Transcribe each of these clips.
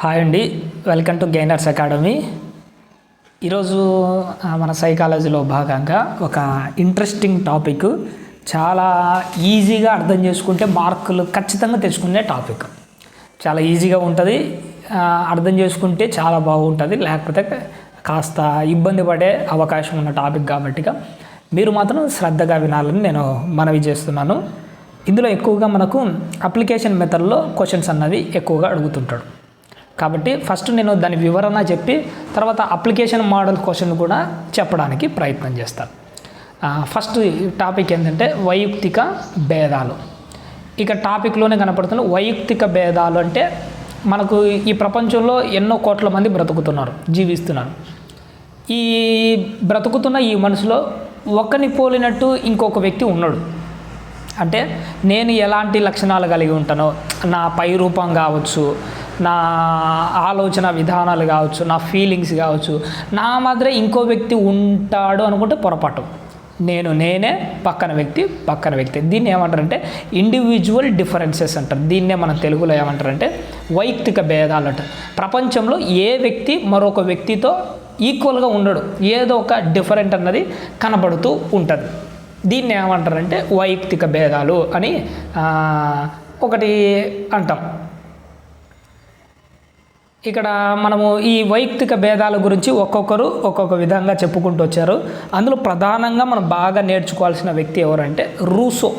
Hi అండి. Welcome to gainers academy. ఈరోజు మన సైకాలజీలో భాగంగా ఒక ఇంట్రెస్టింగ్ టాపిక్. చాలా ఈజీగా అర్థం చేసుకుంటే మార్కులు ఖచ్చితంగా తెచ్చుకునే టాపిక్. చాలా ఈజీగా ఉంటుంది. అర్థం చేసుకుంటే చాలా బాగుంటుంది. లేకపోతే కాస్త ఇబ్బంది పడే అవకాశం ఉన్న టాపిక్ కాబట్టిగా మీరు మాత్రం శ్రద్ధగా వినాలని నేను మనవి చేస్తున్నాను. ఇందులో ఎక్కువగా మనకు అప్లికేషన్ మెథడ్లో క్వశ్చన్స్ అన్నది ఎక్కువగా అడుగుతుంటాడు. కాబట్టి ఫస్ట్ నేను దాని వివరణ చెప్పి తర్వాత అప్లికేషన్ మోడల్ క్వశ్చన్ కూడా చెప్పడానికి ప్రయత్నం చేస్తాను. ఫస్ట్ టాపిక్ ఏంటంటే వైయక్తిక భేదాలు. ఇక టాపిక్లోనే కనపడుతున్న వైయక్తిక భేదాలు అంటే మనకు ఈ ప్రపంచంలో ఎన్నో కోట్ల మంది బ్రతుకుతున్నారు జీవిస్తున్నారు. ఈ బ్రతుకుతున్న ఈ మనసులో ఒకరిని పోలినట్టు ఇంకొక వ్యక్తి ఉన్నాడు. అంటే నేను ఎలాంటి లక్షణాలు కలిగి ఉంటానో నా పై రూపం కావచ్చు నా ఆలోచన విధానాలు కావచ్చు నా ఫీలింగ్స్ కావచ్చు నా మాదిరే ఇంకో వ్యక్తి ఉంటాడు అనుకుంటే పొరపాటు. నేను నేనే పక్కన వ్యక్తి పక్కన వ్యక్తి. దీన్ని ఏమంటారంటే ఇండివిజువల్ డిఫరెన్సెస్ అంటారు. దీన్నే మన తెలుగులో ఏమంటారంటే వైయక్తిక భేదాలు అంటారు. ప్రపంచంలో ఏ వ్యక్తి మరొక వ్యక్తితో ఈక్వల్గా ఉండడు. ఏదో ఒక డిఫరెంట్ అన్నది కనబడుతూ ఉంటుంది. దీన్ని ఏమంటారంటే వైయక్తిక భేదాలు అని ఒకటి అంటాం. ఇక్కడ మనము ఈ వైయక్తిక భేదాల గురించి ఒక్కొక్కరు ఒక్కొక్క విధంగా చెప్పుకుంటూ వచ్చారు. అందులో ప్రధానంగా మనం బాగా నేర్చుకోవాల్సిన వ్యక్తి ఎవరంటే రూసో.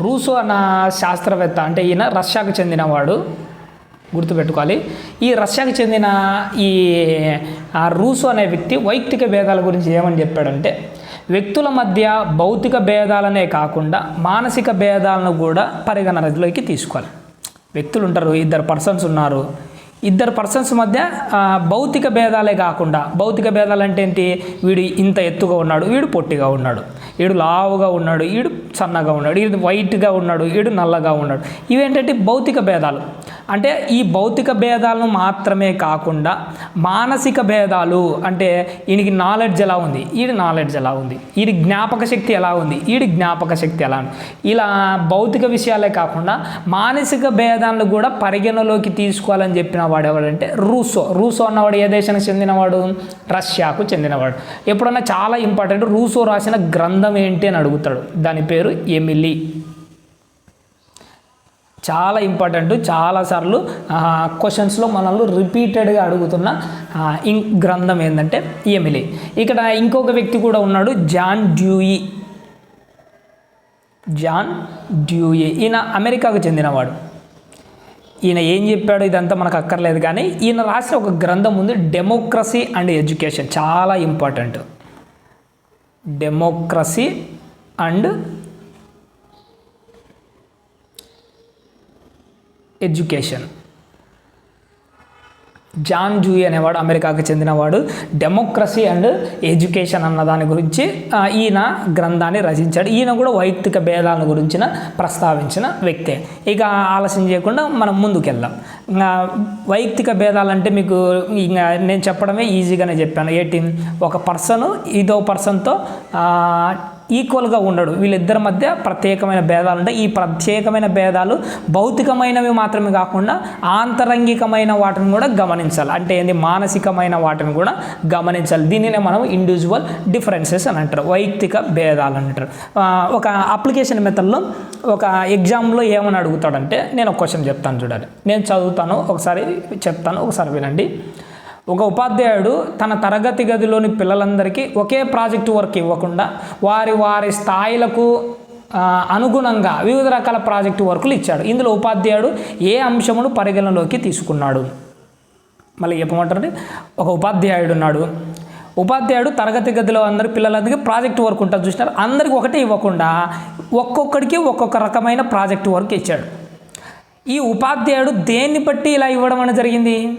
రూసో అన్న శాస్త్రవేత్త అంటే ఈయన రష్యాకు చెందినవాడు. గుర్తుపెట్టుకోవాలి. ఈ రష్యాకు చెందిన ఈ రూసో అనే వ్యక్తి వైయక్తిక భేదాల గురించి ఏమని చెప్పాడంటే వ్యక్తుల మధ్య భౌతిక భేదాలనే కాకుండా మానసిక భేదాలను కూడా పరిగణనలోకి తీసుకోవాలి. వ్యక్తులు ఉంటారు. ఇద్దరు పర్సన్స్ ఉన్నారు. ఇద్దరు పర్సన్స్ మధ్య భౌతిక భేదాలే కాకుండా భౌతిక భేదాలు అంటే ఏంటి? వీడు ఇంత ఎత్తుగా ఉన్నాడు వీడు పొట్టిగా ఉన్నాడు. వీడు లావుగా ఉన్నాడు వీడు సన్నగా ఉన్నాడు వీడు వైట్గా ఉన్నాడు వీడు నల్లగా ఉన్నాడు. ఇవేంటంటే భౌతిక భేదాలు. అంటే ఈ భౌతిక భేదాలను మాత్రమే కాకుండా మానసిక భేదాలు అంటే ఈయనకి నాలెడ్జ్ ఎలా ఉంది? ఈడి నాలెడ్జ్ ఎలా ఉంది? ఈడి జ్ఞాపక శక్తి ఎలా ఉంది? ఈడి జ్ఞాపక శక్తి ఎలా ఉంది? ఇలా భౌతిక విషయాలే కాకుండా మానసిక భేదాలను కూడా పరిగణలోకి తీసుకోవాలని చెప్పిన వాడు ఎవడంటే రూసో. రూసో అన్నవాడు ఏ దేశానికి చెందినవాడు? రష్యాకు చెందినవాడు. ఎప్పుడన్నా చాలా ఇంపార్టెంట్ రూసో రాసిన గ్రంథం ఏంటి అని అడుగుతాడు. దాని పేరు ఎమిలీ. చాలా ఇంపార్టెంట్ చాలాసార్లు క్వశ్చన్స్లో మనల్ని రిపీటెడ్గా అడుగుతున్న ఇం గ్రంథం ఏంటంటే ఎమిలీ ఇక్కడ ఇంకొక వ్యక్తి కూడా ఉన్నాడు జాన్ డ్యూయి. John Dewey. ఈయన అమెరికాకు చెందినవాడు. ఈయన ఏం చెప్పాడో ఇదంతా మనకు అక్కర్లేదు కానీ ఈయన రాసిన ఒక గ్రంథం ఉంది డెమోక్రసీ అండ్ ఎడ్యుకేషన్ చాలా important democracy and education. John Dewey అనేవాడు అమెరికాకు చెందినవాడు. డెమోక్రసీ అండ్ ఎడ్యుకేషన్ అన్న దాని గురించి ఈయన గ్రంథాన్ని రచించాడు. ఈయన కూడా వైయక్తిక భేదాల గురించిన ప్రస్తావించిన వ్యక్తే. ఇక ఆలస్యం చేయకుండా మనం ముందుకెళ్దాం. వైయక్తిక భేదాలంటే మీకు ఇంకా నేను చెప్పడమే ఈజీగానే చెప్పాను. ఎయిటీన్ ఒక పర్సన్ ఇదో పర్సన్తో ఈక్వల్గా ఉండడు. వీళ్ళిద్దరి మధ్య ప్రత్యేకమైన భేదాలు ఉంటాయి. ఈ ప్రత్యేకమైన భేదాలు భౌతికమైనవి మాత్రమే కాకుండా ఆంతరంగికమైన వాటిని కూడా గమనించాలి. అంటే ఏంది? మానసికమైన వాటిని కూడా గమనించాలి. దీనినే మనం ఇండివిజువల్ డిఫరెన్సెస్ అని అంటారు. వైయక్తిక భేదాలు అంటారు. ఒక అప్లికేషన్ మెథడ్లో ఒక ఎగ్జామ్లో ఏమని అడుగుతాడంటే నేను ఒక క్వశ్చన్ చెప్తాను చూడాలి నేను చదువుతాను ఒకసారి చెప్తాను ఒకసారి వినండి. ఒక ఉపాధ్యాయుడు తన తరగతి గదిలోని పిల్లలందరికీ ఒకే ప్రాజెక్టు వర్క్ ఇవ్వకుండా వారి వారి స్థాయిలకు అనుగుణంగా వివిధ రకాల ప్రాజెక్టు వర్కులు ఇచ్చాడు. ఇందులో ఉపాధ్యాయుడు ఏ అంశమును పరిగణలోకి తీసుకున్నాడు? మళ్ళీ చెప్పమంటారండి. ఒక ఉపాధ్యాయుడు ఉన్నాడు. ఉపాధ్యాయుడు తరగతి గదిలో అందరి పిల్లలందరికీ ప్రాజెక్ట్ వర్క్ ఉంటుంది చూసినారు? అందరికి ఒకటే ఇవ్వకుండా ఒక్కొక్కడికి ఒక్కొక్క రకమైన ప్రాజెక్ట్ వర్క్ ఇచ్చాడు. ఈ ఉపాధ్యాయుడు దేన్ని బట్టి ఇలా ఇవ్వడం అనేది జరిగింది?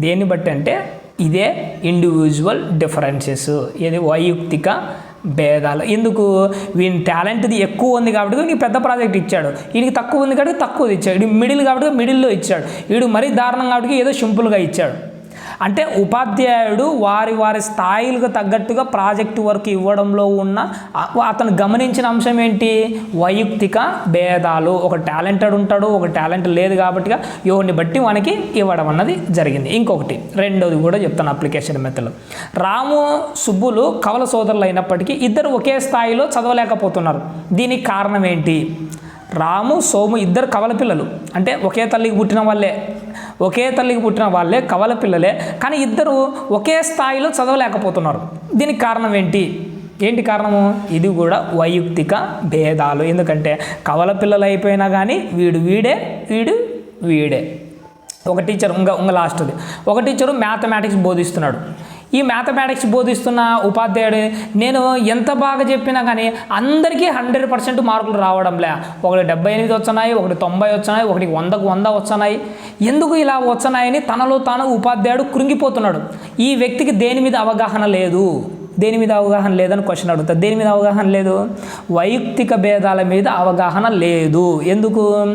దేన్ని బట్టి అంటే ఇదే ఇండివిజువల్ డిఫరెన్సెస్ ఇది వైయక్తిక భేదాలు. ఎందుకు? వీని టాలెంట్ది ఎక్కువ ఉంది కాబట్టి నీకు పెద్ద ప్రాజెక్ట్ ఇచ్చాడు. వీడికి తక్కువ ఉంది కాబట్టి తక్కువది ఇచ్చాడు. వీడు మిడిల్ కాబట్టి మిడిల్లో ఇచ్చాడు. వీడు మరీ దారుణం కాబట్టి ఏదో సింపుల్గా ఇచ్చాడు. అంటే ఉపాధ్యాయుడు వారి వారి స్థాయిలకు తగ్గట్టుగా ప్రాజెక్టు వర్క్ ఇవ్వడంలో ఉన్న అతను గమనించిన అంశం ఏంటి? వైయక్తిక భేదాలు. ఒక టాలెంటెడ్ ఉంటాడు ఒక టాలెంట్ లేదు కాబట్టి ఎవరిని బట్టి మనకి ఇవ్వడం అన్నది జరిగింది. ఇంకొకటి రెండోది కూడా చెప్తాను అప్లికేషన్ మెథడ్ రాము సుబ్బులు కవల సోదరులు అయినప్పటికీ ఇద్దరు ఒకే స్థాయిలో చదవలేకపోతున్నారు. దీనికి కారణం ఏంటి? రాము సోము ఇద్దరు కవల పిల్లలు. అంటే ఒకే తల్లికి పుట్టిన వాళ్ళే. ఒకే తల్లికి పుట్టిన వాళ్ళే కవల పిల్లలే. కానీ ఇద్దరు ఒకే స్థాయిలో చదవలేకపోతున్నారు. దీనికి కారణం ఏంటి? ఏంటి కారణము? ఇది కూడా వైయక్తిక భేదాలు. ఎందుకంటే కవల పిల్లలు అయిపోయినా కానీ వీడు వీడే వీడు వీడే. ఒక టీచర్ ఇంకా ఇంకా లాస్ట్ది. ఒక టీచరు మ్యాథమెటిక్స్ బోధిస్తున్నాడు. ఈ మ్యాథమెటిక్స్ బోధిస్తున్న ఉపాధ్యాయుడు నేను ఎంత బాగా చెప్పినా కానీ అందరికీ హండ్రెడ్ పర్సెంట్ మార్కులు రావడంలే. ఒకటి డెబ్బై ఎనిమిది వచ్చినాయి ఒకటి తొంభై వచ్చినాయి ఒకటి వందకు వంద వచ్చినాయి ఎందుకు ఇలా వచ్చినాయని తనలో తాను ఉపాధ్యాయుడు కృంగిపోతున్నాడు. ఈ వ్యక్తికి దేని మీద అవగాహన లేదు. దేని మీద అవగాహన లేదని క్వశ్చన్ అడుగుతారు. దేని మీద అవగాహన లేదు? వైయక్తిక భేదాల మీద అవగాహన లేదు. ఎందుకు?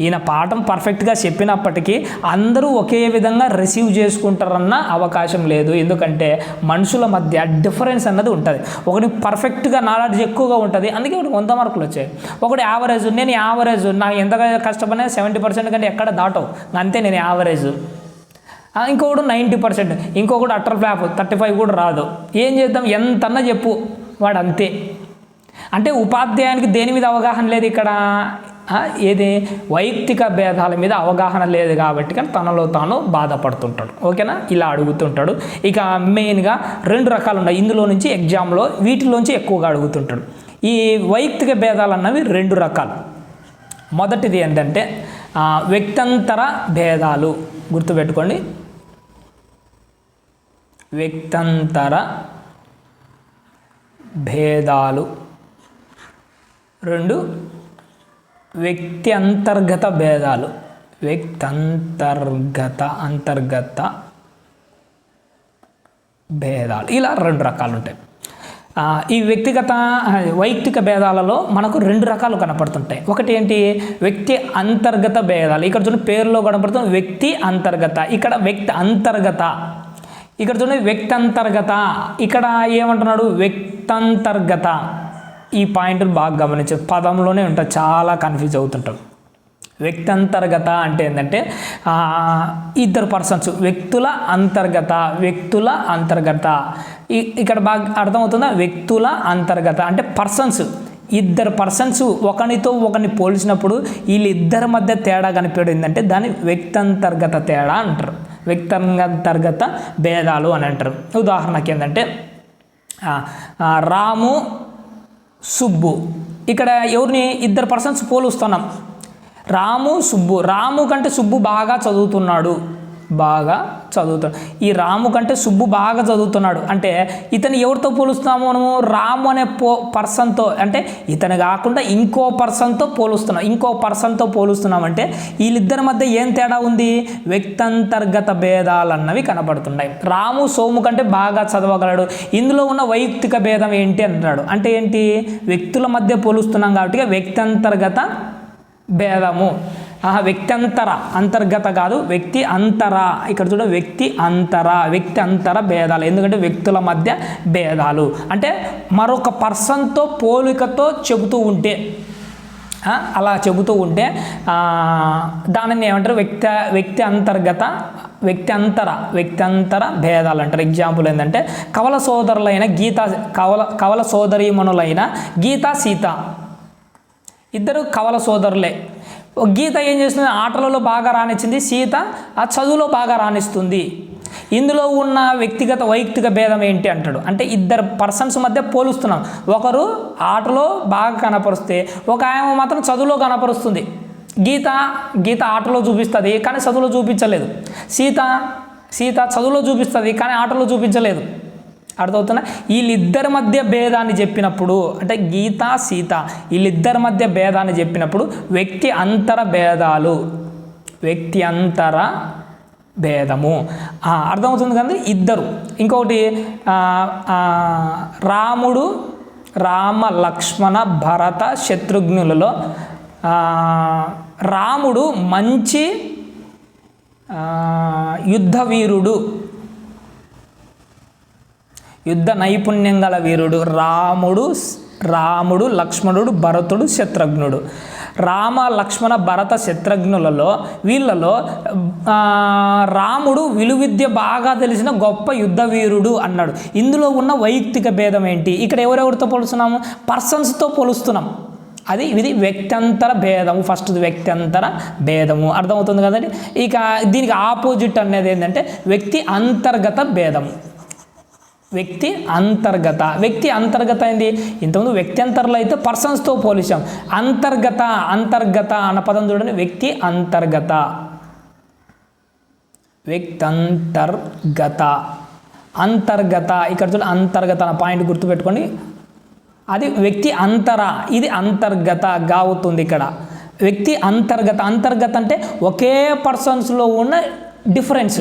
ఈయన పాఠం పర్ఫెక్ట్గా చెప్పినప్పటికీ అందరూ ఒకే విధంగా రిసీవ్ చేసుకుంటారన్న అవకాశం లేదు. ఎందుకంటే మనుషుల మధ్య డిఫరెన్స్ అన్నది ఉంటుంది. ఒకటి పర్ఫెక్ట్గా నాలెడ్జ్ ఎక్కువగా ఉంటుంది. అందుకే ఒకటి వంద మార్కులు వచ్చాయి. ఒకటి యావరేజ్ నేను యావరేజ్ నాకు ఎంత కష్టపడినా సెవెంటీ పర్సెంట్ కంటే ఎక్కడ దాటవు? అంతే నేను యావరేజ్ ఇంకొకడు నైంటీ పర్సెంట్ ఇంకొకటి అట్టర్ ఫ్లాప్. థర్టీ ఫైవ్ కూడా రాదు. ఏం చేద్దాం? ఎంతన్నా చెప్పు. వాడు అంతే. అంటే ఉపాధ్యాయునికి దేని మీద అవగాహన లేదు ఇక్కడ? ఏది? వైయక్తిక భేదాల మీద అవగాహన లేదు కాబట్టి కానీ తనలో తాను బాధపడుతుంటాడు. ఓకేనా? ఇలా అడుగుతుంటాడు. ఇక మెయిన్గా రెండు రకాలు ఉన్నాయి. ఇందులో నుంచి ఎగ్జామ్లో వీటిలోంచి ఎక్కువగా అడుగుతుంటాడు. ఈ వైయక్తిక భేదాలు అన్నవి రెండు రకాలు. మొదటిది ఏంటంటే వ్యక్తంతర భేదాలు. గుర్తుపెట్టుకోండి. వ్యక్తంతర భేదాలు. రెండు వ్యక్తి అంతర్గత భేదాలు. వ్యక్తి అంతర్గత అంతర్గత భేదాలు. ఇలా రెండు రకాలు ఉంటాయి. ఈ వ్యక్తిగత వైయక్తిక భేదాలలో మనకు రెండు రకాలు కనపడుతుంటాయి. ఒకటి ఏంటి? వ్యక్తి అంతర్గత భేదాలు. ఇక్కడ చూడండి పేరులో కనపడుతుంది వ్యక్తి అంతర్గత. ఇక్కడ వ్యక్తి అంతర్గత ఇక్కడ చూడండి వ్యక్తి అంతర్గత ఇక్కడ ఏమంటున్నాడు? వ్యక్తంతర్గత. ఈ పాయింట్లు బాగా గమనించారు పదంలోనే ఉంటారు చాలా కన్ఫ్యూజ్ అవుతుంటాం. వ్యక్తంతర్గత అంటే ఏంటంటే ఇద్దరు పర్సన్స్ వ్యక్తుల అంతర్గత వ్యక్తుల అంతర్గత. ఇక్కడ బాగా అర్థమవుతుందా? వ్యక్తుల అంతర్గత. అంటే పర్సన్స్ ఇద్దరు పర్సన్స్ ఒకనితో ఒకరిని పోల్చినప్పుడు వీళ్ళిద్దరి మధ్య తేడా కనిపించిందంటే దాన్ని వ్యక్తంతర్గత తేడా అంటారు. వ్యక్తంగంతర్గత భేదాలు అని అంటారు. ఉదాహరణకి ఏంటంటే రాము సుబ్బు. ఇక్కడ ఎవరిని? ఇద్దరు పర్సన్స్ పోలుస్తున్నాం. రాము సుబ్బు. రాము కంటే సుబ్బు బాగా చదువుతున్నాడు. బాగా చదువుతాడు. ఈ రాము కంటే సుబ్బు బాగా చదువుతున్నాడు. అంటే ఇతను ఎవరితో పోలుస్తున్నాము మనము? రాము అనే పో పర్సన్తో అంటే ఇతను కాకుండా ఇంకో పర్సన్తో పోలుస్తున్నాం. ఇంకో పర్సన్తో పోలుస్తున్నామంటే వీళ్ళిద్దరి మధ్య ఏం తేడా ఉంది? వ్యక్తంతర్గత భేదాలు అన్నవి కనబడుతున్నాయి. రాము సోము కంటే బాగా చదవగలడు. ఇందులో ఉన్న వైయక్తిక భేదం ఏంటి అంటున్నాడు. అంటే ఏంటి? వ్యక్తుల మధ్య పోలుస్తున్నాం కాబట్టి వ్యక్తంతర్గత భేదము. ఆహా వ్యక్తి అంతర అంతర్గత కాదు వ్యక్తి అంతర. ఇక్కడ చూడ వ్యక్తి అంతర వ్యక్తి అంతర భేదాలు. ఎందుకంటే వ్యక్తుల మధ్య భేదాలు. అంటే మరొక పర్సన్తో పోలికతో చెబుతూ ఉంటే అలా చెబుతూ ఉంటే దానిని ఏమంటారు? వ్యక్తి వ్యక్తి అంతర్గత వ్యక్తి అంతర వ్యక్తి అంతర భేదాలు అంటారు. ఎగ్జాంపుల్ ఏంటంటే కవల సోదరులైన గీత కవల కవల సోదరీమణులైన గీత సీత. ఇద్దరు కవల సోదరులే. గీత ఏం చేస్తుంది? ఆటలలో బాగా రాణించింది. సీత ఆ చదువులో బాగా రాణిస్తుంది. ఇందులో ఉన్న వ్యక్తిగత వైయక్తిక భేదం ఏంటి అంటాడు. అంటే ఇద్దరు పర్సన్స్ మధ్య పోలుస్తున్నాం. ఒకరు ఆటలో బాగా కనపరుస్తే ఒక ఆమె మాత్రం చదువులో కనపరుస్తుంది. గీత గీత ఆటలో చూపిస్తుంది కానీ చదువులో చూపించలేదు. సీత సీత చదువులో చూపిస్తుంది కానీ ఆటలో చూపించలేదు. అర్థమవుతున్నా వీళ్ళిద్దరి మధ్య భేదాన్ని చెప్పినప్పుడు అంటే గీత సీత వీళ్ళిద్దరి మధ్య భేదాన్ని చెప్పినప్పుడు వ్యక్తి అంతర భేదాలు. వ్యక్తి అంతర భేదము. అర్థమవుతుంది కదా ఇద్దరు. ఇంకొకటి రాముడు రామ లక్ష్మణ భరత శత్రుఘ్నులలో రాముడు మంచి యుద్ధవీరుడు. యుద్ధ నైపుణ్యం గల వీరుడు రాముడు రాముడు లక్ష్మణుడు భరతుడు శత్రుఘ్నుడు. రామ లక్ష్మణ భరత శత్రుఘ్నులలో వీళ్ళలో రాముడు విలువిద్య బాగా తెలిసిన గొప్ప యుద్ధ వీరుడు అన్నాడు. ఇందులో ఉన్న వైయక్తిక భేదం ఏంటి? ఇక్కడ ఎవరెవరితో పోలుస్తున్నాము? పర్సన్స్తో పోలుస్తున్నాం. అది ఇది వ్యక్తంతర భేదము. ఫస్ట్ వ్యక్తంతర భేదము. అర్థమవుతుంది కదండి? ఇక దీనికి ఆపోజిట్ అనేది ఏంటంటే వ్యక్తి అంతర్గత భేదము. వ్యక్తి అంతర్గత. వ్యక్తి అంతర్గత ఏంది? ఇంతకుముందు వ్యక్తి అంతర్లో అయితే పర్సన్స్తో పోలిచాం అంతర్గత అంతర్గత అన్న పదం చూడండి. వ్యక్తి అంతర్గత. వ్యక్తంతర్గత. అంతర్గత. ఇక్కడ చూడండి అంతర్గత అన్న పాయింట్ గుర్తుపెట్టుకోండి. అది వ్యక్తి అంతర. ఇది అంతర్గత అవుతుంది ఇక్కడ. వ్యక్తి అంతర్గత. అంతర్గత అంటే ఒకే పర్సన్స్లో ఉన్న డిఫరెన్స్.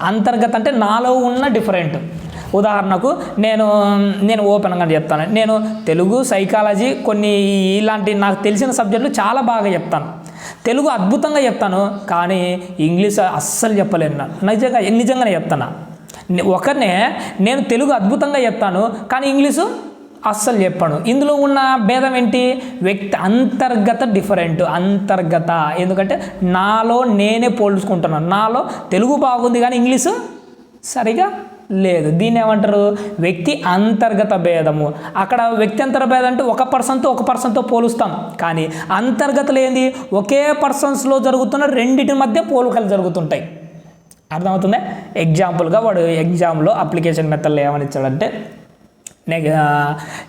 అంతర్గత అంటే నాలో ఉన్న డిఫరెంట్. ఉదాహరణకు నేను నేను ఓపెన్గా చెప్తాను. నేను తెలుగు సైకాలజీ కొన్ని ఇలాంటి నాకు తెలిసిన సబ్జెక్టులు చాలా బాగా చెప్తాను. తెలుగు అద్భుతంగా చెప్తాను కానీ ఇంగ్లీష్ అస్సలు చెప్పలేను నిజంగా నిజంగానే చెప్తాను. ఒకనే ఒకరినే నేను తెలుగు అద్భుతంగా చెప్తాను కానీ ఇంగ్లీషు అస్సలు చెప్పాను. ఇందులో ఉన్న భేదం ఏంటి? వ్యక్తి అంతర్గత డిఫరెంట్ అంతర్గత. ఎందుకంటే నాలో నేనే పోల్చుకుంటున్నాను. నాలో తెలుగు బాగుంది కానీ ఇంగ్లీషు సరిగా లేదు. దీన్ని ఏమంటారు? వ్యక్తి అంతర్గత భేదము. అక్కడ వ్యక్తి అంతర్ భేదం అంటే ఒక పర్సన్తో ఒక పర్సన్తో పోలుస్తాం. కానీ అంతర్గతలు ఏంది? ఒకే పర్సన్స్లో జరుగుతున్న రెండింటి మధ్య పోలికలు జరుగుతుంటాయి. అర్థమవుతుందా? ఎగ్జాంపుల్గా వాడు ఎగ్జామ్లో అప్లికేషన్ మెథడ్లో ఏమని ఇచ్చాడంటే నెగ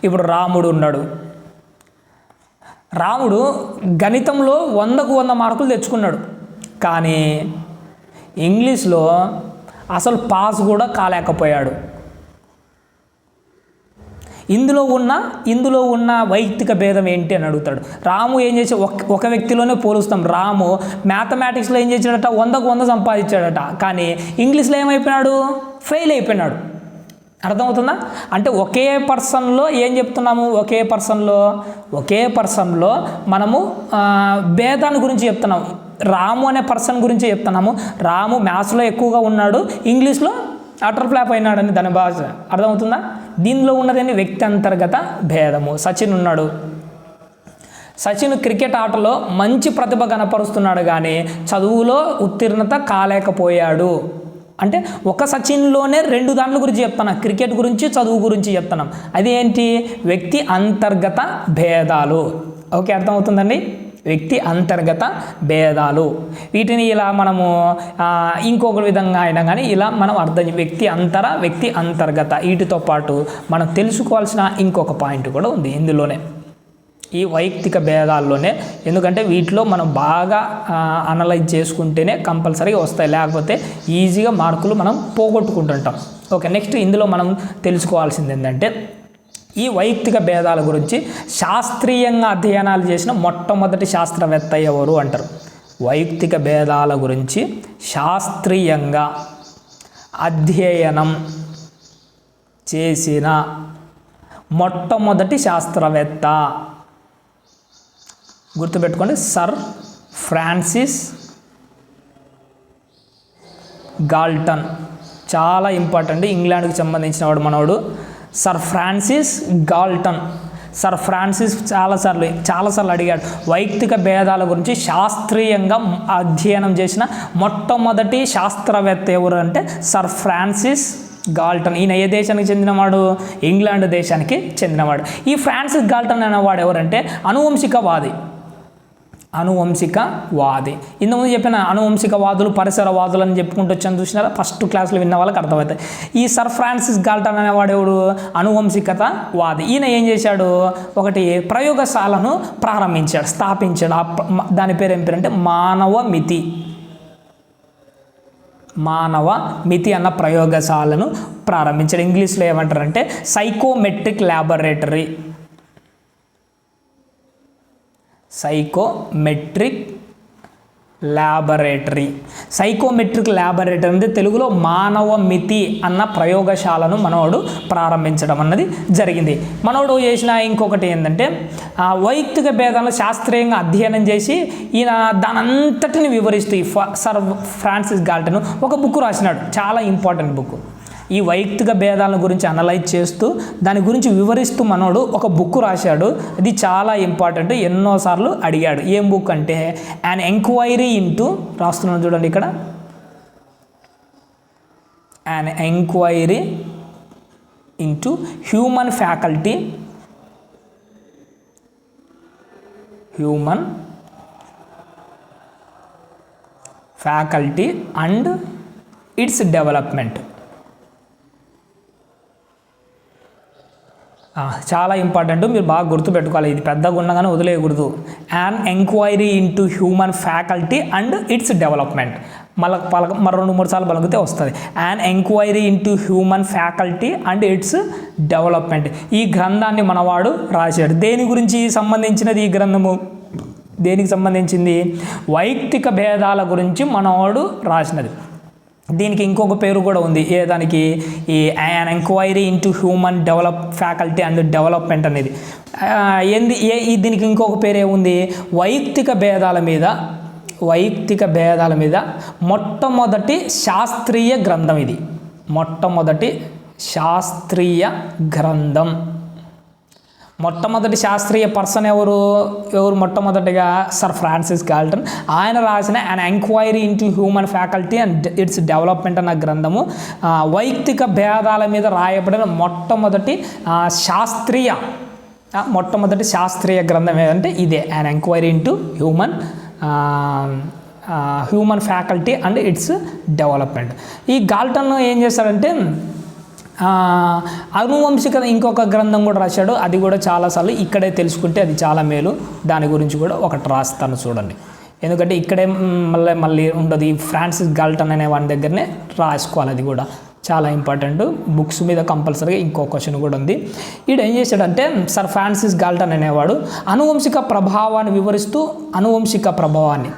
ఇప్పుడు రాముడు ఉన్నాడు. రాముడు గణితంలో వందకు వంద మార్కులు తెచ్చుకున్నాడు. కానీ ఇంగ్లీష్లో అసలు పాస్ కూడా కాలేకపోయాడు. ఇందులో ఉన్న ఇందులో ఉన్న వైయక్తిక భేదం ఏంటి అని అడుగుతాడు. రాము ఏం చేసి ఒక ఒక వ్యక్తిలోనే పోలుస్తాం. రాము మ్యాథమెటిక్స్లో ఏం చేశాడట? వందకు వంద సంపాదించాడట. కానీ ఇంగ్లీష్లో ఏమైపోయినాడు? ఫెయిల్ అయిపోయినాడు. అర్థమవుతుందా? అంటే ఒకే పర్సన్లో ఏం చెప్తున్నాము? ఒకే పర్సన్లో ఒకే పర్సన్లో మనము భేదాన్ని గురించి చెప్తున్నాము రాము అనే పర్సన్ గురించి చెప్తున్నాము. రాము మ్యాథ్స్లో ఎక్కువగా ఉన్నాడు ఇంగ్లీష్లో అటర్ ఫ్లాప్ అయినాడని దాని భాష అర్థమవుతుందా? దీనిలో ఉన్నదని వ్యక్తి అంతర్గత భేదము. సచిన్ ఉన్నాడు. సచిన్ క్రికెట్ ఆటలో మంచి ప్రతిభ కనపరుస్తున్నాడు కానీ చదువులో ఉత్తీర్ణత కాలేకపోయాడు. అంటే ఒక సచిన్లోనే రెండు దాంట్ల గురించి చెప్తున్నా. క్రికెట్ గురించి చదువు గురించి చెప్తున్నాం. అది ఏంటి వ్యక్తి అంతర్గత భేదాలు. ఓకే అర్థమవుతుందండి? వ్యక్తి అంతర్గత భేదాలు. వీటిని ఇలా మనము ఇంకొక విధంగా అయినా కానీ ఇలా మనం అర్థం వ్యక్తి అంతర వ్యక్తి అంతర్గత వీటితో పాటు మనం తెలుసుకోవాల్సిన ఇంకొక పాయింట్ కూడా ఉంది ఇందులోనే. ఈ వైయక్తిక భేదాల్లోనే ఎందుకంటే వీటిలో మనం బాగా అనలైజ్ చేసుకుంటేనే కంపల్సరీగా వస్తాయి. లేకపోతే ఈజీగా మార్కులు మనం పోగొట్టుకుంటుంటాం. ఓకే నెక్స్ట్ ఇందులో మనం తెలుసుకోవాల్సింది ఏంటంటే ఈ వైయక్తిక భేదాల గురించి శాస్త్రీయంగా అధ్యయనాలు చేసిన మొట్టమొదటి శాస్త్రవేత్త ఎవరు అంటారు? వైయక్తిక భేదాల గురించి శాస్త్రీయంగా అధ్యయనం చేసిన మొట్టమొదటి శాస్త్రవేత్త గుర్తుపెట్టుకోండి సర్ ఫ్రాన్సిస్ గాల్టన్. చాలా ఇంపార్టెంట్. ఇంగ్లాండ్కి సంబంధించిన వాడు మనవాడు sir Francis Galton. Sir Francis చాలాసార్లు చాలాసార్లు అడిగాడు. వైయక్తిక భేదాల గురించి శాస్త్రీయంగా అధ్యయనం చేసిన మొట్టమొదటి శాస్త్రవేత్త ఎవరు అంటే సర్ ఫ్రాన్సిస్ గాల్టన్. ఈయన ఏ దేశానికి చెందినవాడు? ఇంగ్లాండ్ దేశానికి చెందినవాడు. ఈ ఫ్రాన్సిస్ గాల్టన్ అనేవాడు ఎవరంటే అనువంశికవాది. అనువంశికవాది ఇంతకుముందు చెప్పిన అనువంశికవాదులు పరిసరవాదులు అని చెప్పుకుంటూ వచ్చాను చూసినారా? ఫస్ట్ క్లాస్లో విన్న వాళ్ళకి అర్థమవుతాయి. ఈ సర్ ఫ్రాన్సిస్ గాల్టన్ అనేవాడు ఎవడు? అనువంశికత వాది. ఈయన ఏం చేశాడు? ఒకటి ప్రయోగశాలను ప్రారంభించాడు స్థాపించాడు. దాని పేరు ఏం పేరు అంటే మానవ మితి. మానవ మితి అన్న ప్రయోగశాలను ప్రారంభించాడు. ఇంగ్లీష్లో ఏమంటారంటే? Psychometric laboratory. Psychometric laboratory psychometric laboratory అంటే తెలుగులో మానవ మితి అన్న ప్రయోగశాలను మనోడు ప్రారంభించడం అన్నది జరిగింది. మనోడు చేసిన ఇంకొకటి ఏంటంటే వైయక్తిక భేదాలను శాస్త్రీయంగా అధ్యయనం చేసి ఈయన దానంతటిని వివరిస్తూ ఈ ఫ- సర్ ఫ్రాన్సిస్ గాల్టన్ ఒక బుక్ రాసినాడు. చాలా ఇంపార్టెంట్ బుక్ ఈ వైయక్తిక భేదాలను గురించి అనలైజ్ చేస్తూ దాని గురించి వివరిస్తూ మనోడు ఒక బుక్ రాశాడు. అది చాలా ఇంపార్టెంట్ ఎన్నోసార్లు అడిగాడు. ఏం బుక్ అంటే? యాన్ ఎంక్వైరీ ఇంటూ రాస్తున్నాను చూడండి ఇక్కడ. An enquiry into human faculty human faculty and its development చాలా ఇంపార్టెంట్ మీరు బాగా గుర్తుపెట్టుకోవాలి. ఇది పెద్దగా ఉండగానే వదిలేయకూడదు. An enquiry into human faculty and its development మళ్ళీ పలక మరి రెండు మూడు సార్లు పలికితే వస్తుంది. An enquiry into human faculty and its development ఈ గ్రంథాన్ని మనవాడు రాశాడు. దేని గురించి సంబంధించినది ఈ గ్రంథము? దేనికి సంబంధించింది? వైయక్తిక భేదాల గురించి మనవాడు రాసినది. దీనికి ఇంకొక పేరు కూడా ఉంది. ఏ దానికి? ఈ an enquiry into human develop faculty and development అనేది. ఏంది? ఏ దీనికి ఇంకొక పేరు ఏముంది? వైయక్తిక భేదాల మీద వైయక్తిక భేదాల మీద మొట్టమొదటి శాస్త్రీయ గ్రంథం ఇది. మొట్టమొదటి శాస్త్రీయ గ్రంథం. మొట్టమొదటి శాస్త్రీయ పర్సన్ ఎవరు? ఎవరు మొట్టమొదటిగా? Sir Francis Galton. ఆయన రాసిన an enquiry into human faculty and its development అన్న గ్రంథము వైయక్తిక భేదాల మీద రాయబడిన మొట్టమొదటి శాస్త్రీయ మొట్టమొదటి శాస్త్రీయ గ్రంథం ఏదంటే ఇదే. An enquiry into human human faculty and its development ఈ గాల్టన్ ఏం చేస్తాడంటే అనువంశిక ఇంకొక గ్రంథం కూడా రాశాడు. అది కూడా చాలాసార్లు ఇక్కడే తెలుసుకుంటే అది చాలా మేలు. దాని గురించి కూడా ఒకటి రాస్తాను చూడండి. ఎందుకంటే ఇక్కడే మళ్ళీ మళ్ళీ ఉండదు. ఈ ఫ్రాన్సిస్ గాల్టన్ అనే వాని దగ్గరనే రాసుకోవాలి అది కూడా. చాలా ఇంపార్టెంట్. బుక్స్ మీద కంపల్సరీగా ఇంకో క్వశ్చన్ కూడా ఉంది. ఈడు ఏం చేశాడంటే సర్ ఫ్రాన్సిస్ గాల్టన్ అనేవాడు అనువంశిక ప్రభావాన్ని వివరిస్తూ అనువంశిక ప్రభావాన్ని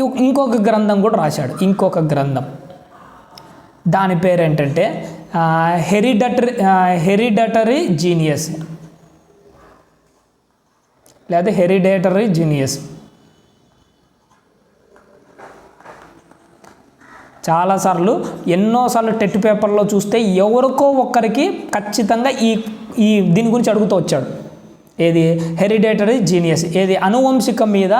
ఇంకొక గ్రంథం కూడా రాశాడు. ఇంకొక గ్రంథం. దాని పేరు ఏంటంటే హెరిడటరీ హెరిడటరీ జీనియస్. లేదా హెరిడేటరీ జీనియస్. చాలాసార్లు ఎన్నోసార్లు టెట్ పేపర్లో చూస్తే ఎవరికో ఒక్కరికి ఖచ్చితంగా ఈ ఈ దీని గురించి అడుగుతూ వచ్చాడు. ఏది? Hereditary genius. ఏది? అనువంశికం మీద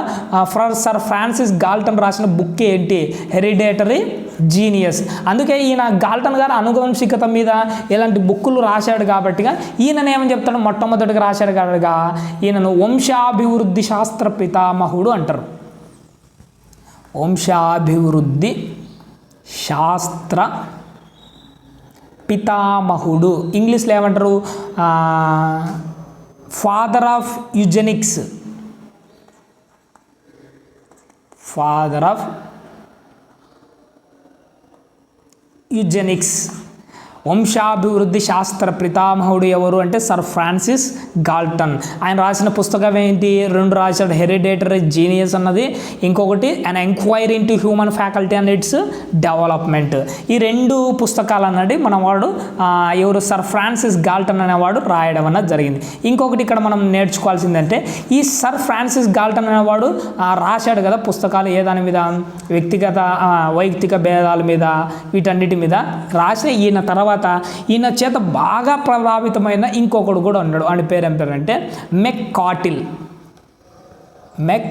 ఫర్ సర్ ఫ్రాన్సిస్ గాల్టన్ రాసిన బుక్ ఏంటి? హెరిడేటరీ జీనియస్ అందుకే ఈయన గాల్టన్ గారు అనువంశికత మీద ఇలాంటి బుక్కులు రాశాడు కాబట్టిగా ఈయన ఏమని చెప్తాడు? మొట్టమొదటిగా రాశాడు కాబట్టిగా ఈయనను వంశాభివృద్ధి శాస్త్ర పితామహుడు అంటారు. వంశాభివృద్ధి శాస్త్ర పితామహుడు. ఇంగ్లీష్లో ఏమంటారు? Father of eugenics father of eugenics వంశాభివృద్ధి శాస్త్ర పితామహుడు ఎవరు అంటే సర్ ఫ్రాన్సిస్ గాల్టన్. ఆయన రాసిన పుస్తకం ఏంటి? రెండు రాశాడు. హెరిడేటరీ జీనియస్ అన్నది. ఇంకొకటి an enquiry into human faculty and its development ఈ రెండు పుస్తకాలు అన్నది మన వాడు ఎవరు? సర్ ఫ్రాన్సిస్ గాల్టన్ అనేవాడు రాయడం అన్నది జరిగింది. ఇంకొకటి ఇక్కడ మనం నేర్చుకోవాల్సిందంటే ఈ సర్ ఫ్రాన్సిస్ గాల్టన్ అనేవాడు రాశాడు కదా పుస్తకాలు. ఏ దాని మీద? వ్యక్తిగత వైయక్తిక భేదాల మీద వీటన్నిటి మీద రాసిన ఈయన తర్వాత ఈయన చేత బాగా ప్రభావితమైన ఇంకొకడు కూడా ఉన్నాడు. ఆయన పేరు ఏం పేరు అంటే మెక్ కాటిల్ మెక్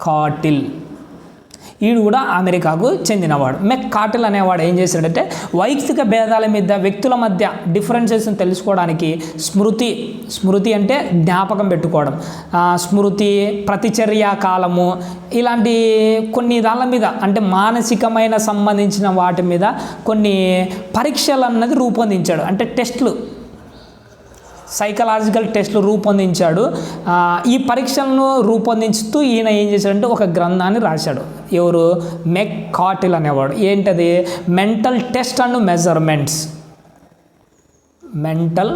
కాటిల్ ఈడు కూడా అమెరికాకు చెందినవాడు. మెక్ కాటిల్ అనేవాడు ఏం చేశాడంటే వైయక్తిక భేదాల మీద వ్యక్తుల మధ్య డిఫరెన్సెస్ని తెలుసుకోవడానికి స్మృతి స్మృతి అంటే జ్ఞాపకం పెట్టుకోవడం. స్మృతి ప్రతిచర్య కాలము ఇలాంటి కొన్ని దాళ్ళ మీద అంటే మానసికమైన సంబంధించిన వాటి మీద కొన్ని పరీక్షలు అన్నది రూపొందించాడు. అంటే టెస్ట్లు. సైకలాజికల్ టెస్ట్లు రూపొందించాడు. ఈ పరీక్షలను రూపొందించుతూ ఈయన ఏం చేశాడంటే ఒక గ్రంథాన్ని రాశాడు. ఎవరు? మెక్ కాటిల్ అనేవాడు. ఏంటది? Mental test and measurements. Mental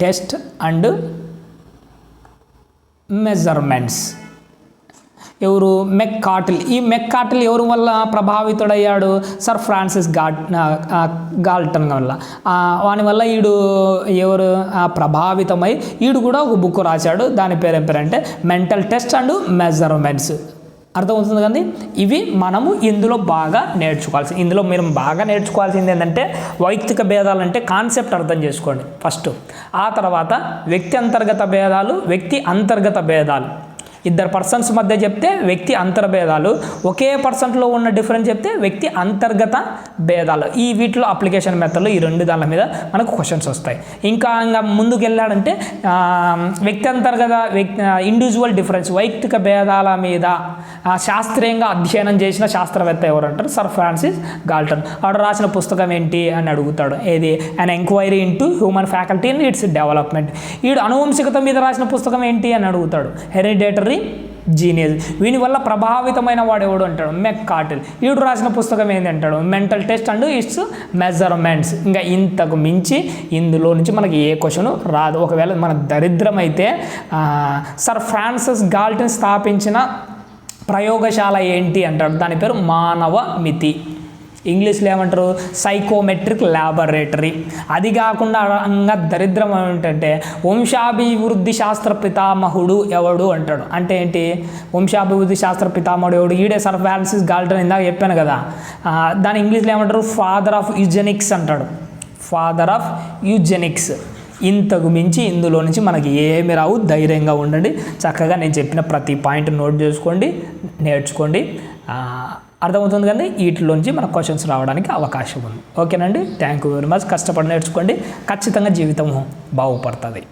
test and measurements. ఎవరు మెక్ కాటిల్ ఈ మెక్ కాటిల్ ఎవరి వల్ల ప్రభావితుడయ్యాడు? సర్ ఫ్రాన్సిస్ గాట్ గాల్టన్ వల్ల. వాని వల్ల ఈడు ఎవరు? ప్రభావితమై ఈడు కూడా ఒక బుక్ రాశాడు. దాని పేరు ఏం పేరు అంటే మెంటల్ టెస్ట్ అండ్ మెజర్మెంట్స్. అర్థమవుతుంది కానీ ఇవి మనము ఇందులో బాగా నేర్చుకోవాల్సి ఇందులో మీరు బాగా నేర్చుకోవాల్సింది ఏంటంటే వైయక్తిక భేదాలు అంటే కాన్సెప్ట్ అర్థం చేసుకోండి ఫస్ట్. ఆ తర్వాత వ్యక్తి అంతర్గత భేదాలు వ్యక్తి అంతర్గత భేదాలు. ఇద్దరు పర్సన్స్ మధ్య చెప్తే వ్యక్తి అంతర్భేదాలు ఒకే పర్సన్లో ఉన్న డిఫరెన్స్ చెప్తే వ్యక్తి అంతర్గత భేదాలు. ఈ వీటిలో అప్లికేషన్ మెథడ్లు ఈ రెండు దాని మీద మనకు క్వశ్చన్స్ వస్తాయి. ఇంకా ఇంకా ముందుకు వెళ్ళాడంటే వ్యక్తి అంతర్గత వ్యక్తి ఇండివిజువల్ డిఫరెన్స్ వైయక్తిక భేదాల మీద శాస్త్రీయంగా అధ్యయనం చేసిన శాస్త్రవేత్త ఎవరు అంటారు సర్ ఫ్రాన్సిస్ గాల్టన్ వాడు రాసిన పుస్తకం ఏంటి అని అడుగుతాడు. ఏది? An enquiry into human faculty and its development ఈడు అనువంశికత మీద రాసిన పుస్తకం ఏంటి అని అడుగుతాడు. హెరిడేటరీ జీనియస్ వీని వల్ల ప్రభావితమైన వాడు ఎవడు అంటాడు? మెక్ కార్టిల్ వీడు రాసిన పుస్తకం ఏంటి అంటాడు? Mental test and its measurements ఇంకా ఇంతకు మించి ఇందులో నుంచి మనకి ఏ క్వశ్చన్ రాదు. ఒకవేళ మన దరిద్రం అయితే సర్ ఫ్రాన్సిస్ గాల్టిన్ స్థాపించిన ప్రయోగశాల ఏంటి అంటాడు? దాని పేరు మానవ మితి. ఇంగ్లీష్లో ఏమంటారు? సైకోమెట్రిక్ ల్యాబొరేటరీ అది కాకుండా అంగా దరిద్రం ఏమిటంటే వంశాభివృద్ధి శాస్త్ర పితామహుడు ఎవడు అంటాడు. అంటే ఏంటి? వంశాభివృద్ధి శాస్త్ర పితామహుడు ఎవడు? ఈడే సర్ ఫ్రాన్సిస్ గాల్టన్ ఇందాక చెప్పాను కదా. దాని ఇంగ్లీష్లో ఏమంటారు? ఫాదర్ ఆఫ్ యూజెనిక్స్ అంటాడు. ఫాదర్ ఆఫ్ యూజెనిక్స్ ఇంతకు మించి ఇందులో నుంచి మనకి ఏమి రావు? ధైర్యంగా ఉండండి. చక్కగా నేను చెప్పిన ప్రతి పాయింట్ నోట్ చేసుకోండి నేర్చుకోండి. అర్థమవుతుంది కానీ వీటిలోంచి మనకు క్వశ్చన్స్ రావడానికి అవకాశం ఉంది. ఓకేనండి? థ్యాంక్ యూ వెరీ మచ్ కష్టపడి నేర్చుకోండి. ఖచ్చితంగా జీవితం బాగుపడుతుంది.